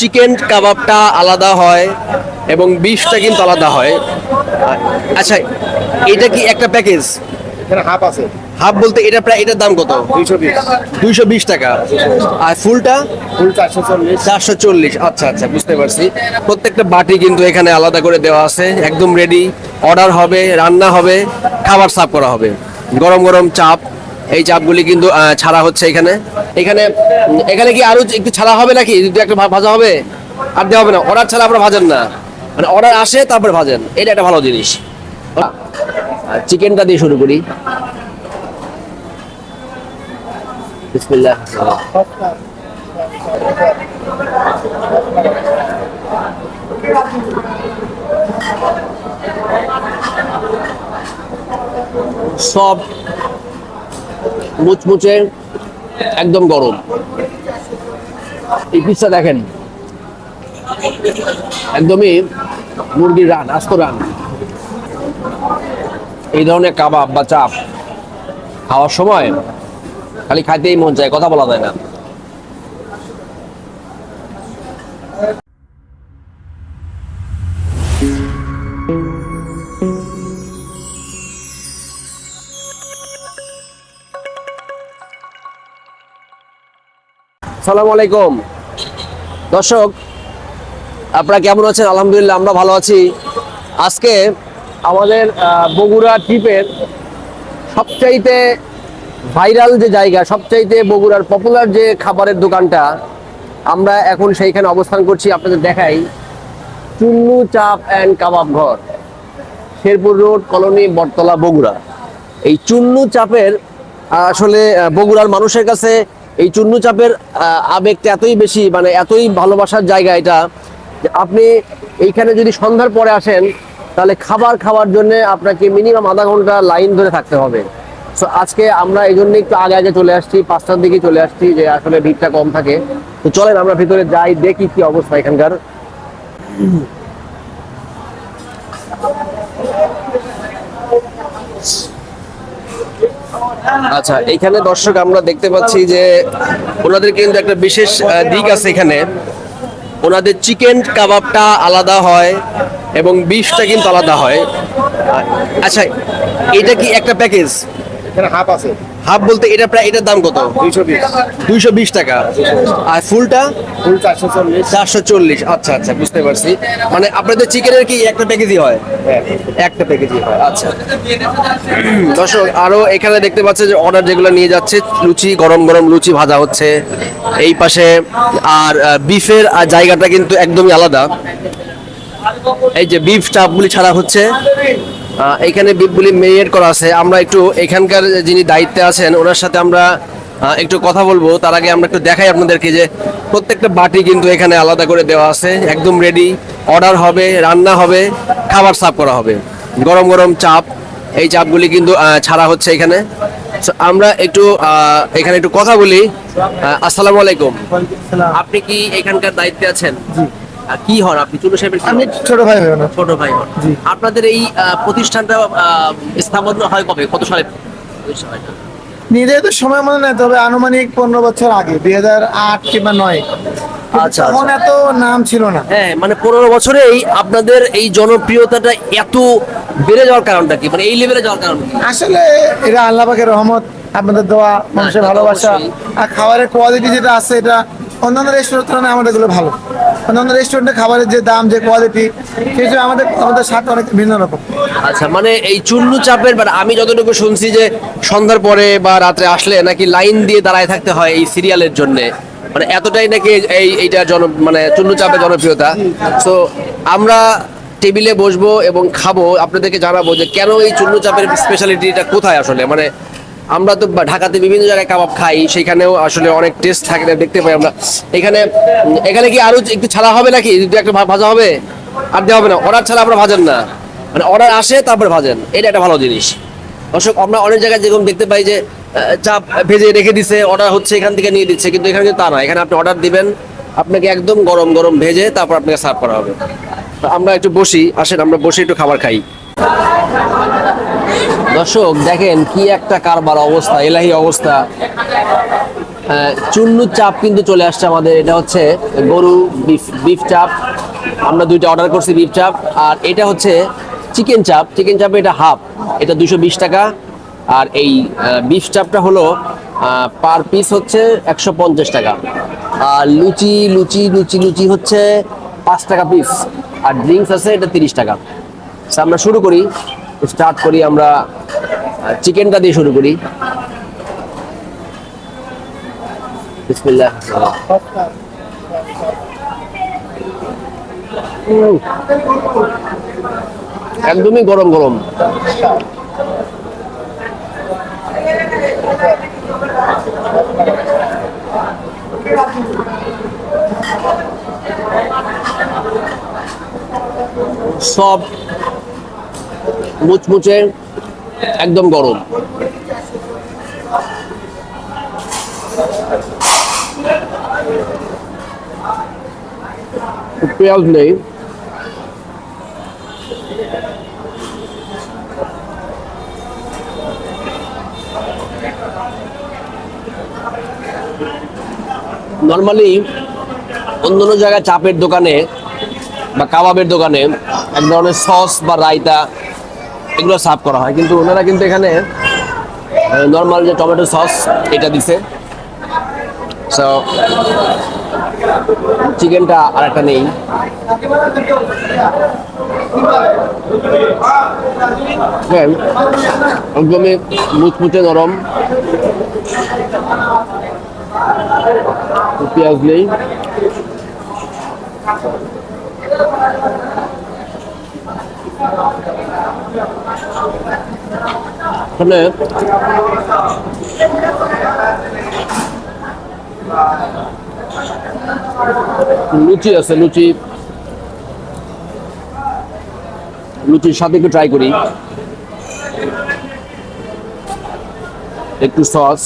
Chicken কাবাবটা আলাদা হয় এবং বিফটা কিন্তু আলাদা হয়। আচ্ছা এটা কি একটা প্যাকেজ হাফ আছে। হাফ বলতে এটা প্রায় এটার দাম কত? দুইশো বিশ। টাকা। আর ফুলটা? ফুল চারশো চল্লিশ। চারশো চল্লিশ। আচ্ছা আচ্ছা বুঝতে পারছি। প্রত্যেকটা বাটি কিন্তু এখানে আলাদা করে দেওয়া আছে। একদম রেডি অর্ডার হবে রান্না হবে খাবার সার্ভ করা হবে। গরম গরম চাপ। এই চাপগুলি কিন্তু ছাড়া হচ্ছে এখানে। এখানে এখানে কি আরও একটু ছাড়া হবে নাকি? একটা ভাজা হবে? আর দেওয়া হবে না। অর্ডার ছাড়া আপনারা ভাজেন না। মানে অর্ডার আসে, তারপরে ভাজেন। এটা একটা ভালো জিনিস। চিকেনটা দিয়ে শুরু করি। সব মুচমুচে একদম গরম। এই পিসটা দেখেন। একদমই মুরগির রান, আস্ত রান। এই ধরনের কাবাব বা চাপ খাওয়ার সময় খালি খাইতেই মন চায়, কথা বলা যায় না। সালাম আলাইকুম। দর্শক, আপনারা কেমন আছেন? আলহামদুলিল্লাহ, আমরা ভালো আছি। আজকে আমাদের বগুড়া ট্রিপের সবচাইতে ভাইরাল যে জায়গা, সবচাইতে বগুড়ার পপুলার যে খাবারের দোকানটা, আমরা এখন সেইখানে অবস্থান করছি। আপনাদের দেখাই। চুন্নু চাপ অ্যান্ড কাবাব ঘর, শেরপুর রোড, কলোনি, বটতলা, বগুড়া। এই চুন্নু চাপের আসলে বগুড়ার মানুষের কাছে এই চুন্নু চাপের আবেগটা এতই বেশি মানে এতই ভালোবাসার জায়গা এটা আপনি এইখানে যদি সন্ধ্যার পরে আসেন, তাহলে খাবার খাওয়ার জন্য আপনাকে মিনিমাম আধা ঘণ্টা লাইন ধরে থাকতে হবে। সো আজকে আমরা এই জন্য একটু আগে আগে চলে আসছি, পাঁচটার দিকে চলে আসছি, যে আসলে ভিড়টা কম থাকে। তো চলেন আমরা ভিতরে যাই, দেখি কি অবস্থা এখানকার। আচ্ছা এখানে দর্শক আমরা দেখতে পাচ্ছি যে ওনাদের কিন্তু একটা বিশেষ দিক আছে এখানে। ওনাদের চিকেন কাবাবটা আলাদা হয় এবং বিফটা কিন্তু আলাদা হয়। আচ্ছা এটা কি একটা প্যাকেজ এখানে হাফ আছে। হাফ বলতে এটা প্রায় এটার দাম কত? দুইশো বিশ। দুইশো বিশ টাকা। আর ফুলটা? ফুল চারশো চল্লিশ। চারশো চল্লিশ। আচ্ছা আচ্ছা বুঝতে পারছি। মানে আপনাদের চিকেনের কি একটা প্যাকেজই হয়? হ্যাঁ। একটা প্যাকেজই হয় আচ্ছা। দর্শক আরও এখানে দেখতে পাচ্ছে যে অর্ডার যেগুলো নিয়ে যাচ্ছে লুচি গরম গরম লুচি ভাজা হচ্ছে। এই পাশে আর বিফের জায়গাটা কিন্তু একদমই আলাদা। এই যে বিফ চাপগুলি ছাড়া হচ্ছে। এখানে বিফগুলি মেরিনেট করা আছে। আমরা একটু এখানকার যিনি দায়িত্বে আছেন ওনার সাথে আমরা একটু কথা বলব। তার আগে আমরা একটু দেখাই আপনাদেরকে যে প্রত্যেকটা বাটি কিন্তু এখানে আলাদা করে দেওয়া আছে। একদম রেডি অর্ডার হবে রান্না হবে খাবার সার্ভ করা হবে। গরম গরম চাপ এই চাপগুলি কিন্তু ছাড়া হচ্ছে এখানে। আমরা একটু এখানে একটু কথা বলি। আসসালামু আলাইকুম। আপনি কি এখানকার দায়িত্বে আছেন? কি হন আপনি? চুলো সাহেবের আমি ছোট ভাই ভাই না ছোট ভাই হন। আপনাদের এই প্রতিষ্ঠানটা স্থাপন হয় কবে? কত সালে? হয়? তো সময় মনে নাই তবে আনুমানিক পনেরো বছর আগে দুই হাজার আট কিংবা নয়। আচ্ছা, তখন এত নাম ছিল না। হ্যাঁ মানে পনেরো বছরেই আপনাদের এই জনপ্রিয়তাটা এত বেড়ে যাওয়ার কারণটা কি? মানে এই লেভেলে যাওয়ার কারণ আসলে এটা আল্লাহ পাকের রহমত আপনাদের দোয়া মানুষের ভালোবাসা আর খাবারের কোয়ালিটি যেটা আছে এটা অন্যান্য রেস্টুরেন্ট তুলনায় আমাদেরগুলো ভালো। অন্যান্য রেস্টুরেন্টে খাবারের যে দাম, যে কোয়ালিটি সেই হিসেবে আমাদের আমাদের স্বাদ অনেক ভিন্ন রকম। আচ্ছা মানে এই চুন্নু চাপের মানে আমি যতটুকু শুনছি যে সন্ধ্যার পরে বা রাত্রে আসলে নাকি লাইন দিয়ে দাঁড়ায় থাকতে হয় এই সিরিয়ালের জন্য? মানে এতটাই নাকি এই, এইটা জন মানে চুন্নু চাপের জনপ্রিয়তা? সো আমরা টেবিলে বসবো এবং খাব, আপনাদেরকে জানাব যে কেন এই চুন্নু চাপের স্পেশালিটিটা কোথায় আসলে? মানে আমরা তো ঢাকাতে বিভিন্ন জায়গায় কাবাব খাই, সেখানেও আসলে অনেক টেস্ট থাকে দেখতে পাই আমরা। এখানে এখানে কি আরও একটু ছাড়া হবে নাকি? একটা ভাজা হবে? আর দেওয়া হবে না। অর্ডার ছাড়া আপনারা ভাজেন না। মানে অর্ডার আসে, তারপরে ভাজেন। এটা একটা ভালো জিনিস। দর্শক, আমরা অনেক জায়গায় যেরকম দেখতে পাই যে চাপ ভেজে রেখে দিছে, অর্ডার হচ্ছে, এখান থেকে নিয়ে দিচ্ছে, কিন্তু এখানে তা না। এখানে আপনি অর্ডার দিবেন, আপনাকে একদম গরম গরম ভেজে তারপর আপনাকে সার্ভ করা হবে। আমরা একটু বসি, আসেন, আমরা বসে একটু খাবার খাই। দর্শক দেখেন কি একটা কারবার অবস্থা এলাহি অবস্থা। আহ, চুন্নু চাপ কিন্তু চলে আসছে আমাদের। এটা হচ্ছে গরু বিফ বিফ চাপ। আমরা দুইটা অর্ডার করছি বিফ চাপ। আর এটা হচ্ছে চিকেন চাপ। চিকেন চাপে এটা হাফ। এটা দুশো বিশ টাকা। আর এই বিফ চাপটা হলো পার পিস হচ্ছে একশো পঞ্চাশ টাকা। আর লুচি লুচি লুচি লুচি হচ্ছে পাঁচ টাকা পিস আর ড্রিঙ্কস আছে এটা তিরিশ টাকা। আমরা শুরু করি। স্টার্ট করি আমরা চিকেনটা দিয়ে শুরু করি। একদমই গরম গরম। সব মুচমুচে একদম গরম। পেঁয়াজ নেই। নর্মালি অন্য জায়গায় চাপের দোকানে বা কাবাবের দোকানে এক ধরনের সস বা রায়তা এগুলো সার্ভ করা হয়। কিন্তু ওনারা কিন্তু এখানে নর্মাল যে টমেটো সস এটা দিছে। সো চিকেনটা আর একটা নেই। হ্যাঁ একদমই মুচমুচে নরম। পেঁয়াজ নেই। এখানে লুচি আছে লুচি। লুচির সাথে একটু ট্রাই করি। একটু সস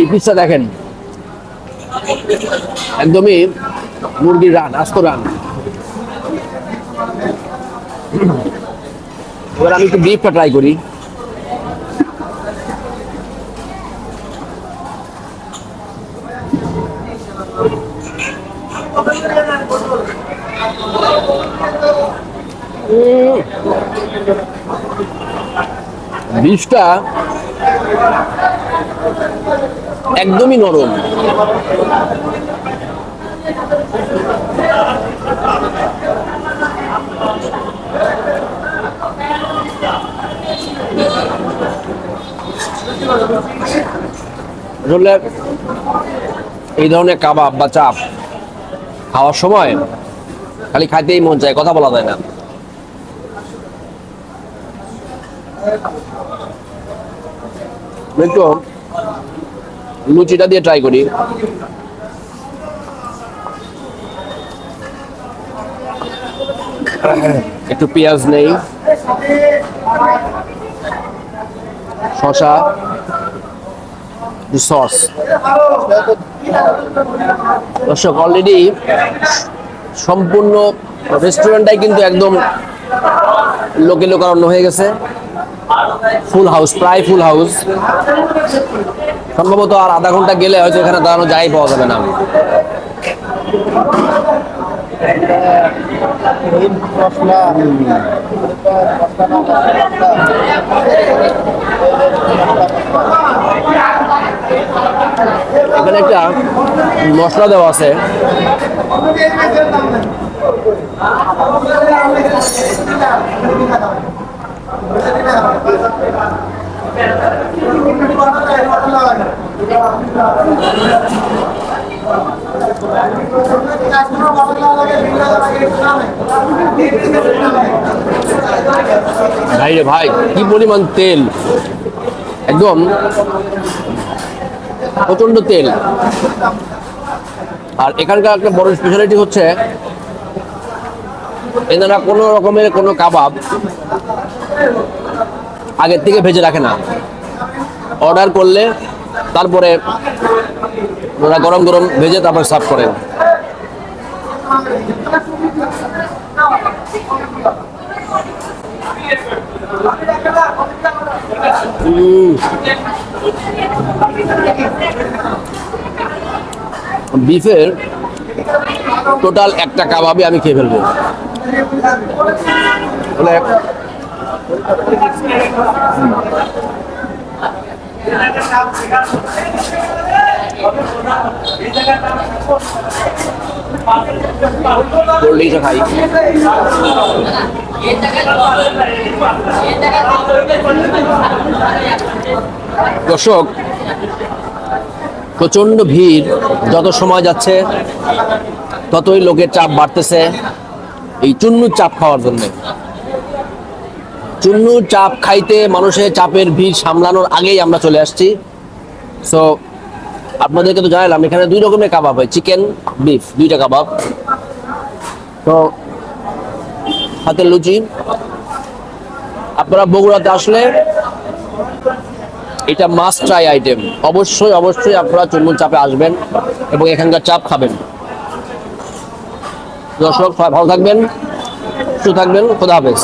এই পিসটা দেখেন। একদমই মুরগির রান, আস্ত রান। এবার আমি একটু বিফটা ট্রাই করি। বিফটা একদমই নরম। আসলে এই ধরনের কাবাব বা চাপ খাওয়ার সময় খালি খাইতেই মন চায়, কথা বলা যায় না। একটু লুচিটা দিয়ে ট্রাই করি। একটু পেঁয়াজ নেই। শশা সস দর্শক অলরেডি সম্পূর্ণ রেস্টুরেন্টটাই কিন্তু একদম লোকে লোকারণ্য হয়ে গেছে। ফুল হাউস প্রায় ফুল হাউস সম্ভবত আর আধা ঘণ্টা গেলে হয়তো এখানে দাঁড়ানো যাই পাওয়া যাবে না। এখানে একটা মশলা দেওয়া আছে। ভাই রে ভাই, কি পরিমাণ তেল? একদম প্রচণ্ড তেল। আর এখানকার একটা বড় স্পেশালিটি হচ্ছে এনারা কোনো রকমের কোনো কাবাব আগের থেকে ভেজে রাখে না। অর্ডার করলে তারপরে ওরা গরম গরম ভেজে তারপর সার্ভ করেন। বিফের টোটাল একটা কাবাবই আমি খেয়ে ফেলব। মানে কোল্ড খাই দর্শক প্রচণ্ড ভিড়, যত সময় যাচ্ছে, ততই লোকের চাপ বাড়তেছে, এই চুন্নুর চাপ খাওয়ার জন্য। চুন্নুর চাপ খাইতে মানুষের চাপের ভিড় সামলানোর আগেই আমরা চলে আসছি। সো আপনাদেরকে তো জানালাম, এখানে দুই রকমের কাবাব হয়, চিকেন বিফ দুইটা কাবাব। তো হাতের লুচি। আপনারা বগুড়াতে আসলে এটা মাস্ট ট্রাই আইটেম অবশ্যই অবশ্যই আপনারা চুন্নুর চাপে আসবেন এবং এখানকার চাপ খাবেন। দর্শক ভালো থাকবেন, সুস্থ থাকবেন, খোদা হাফেজ।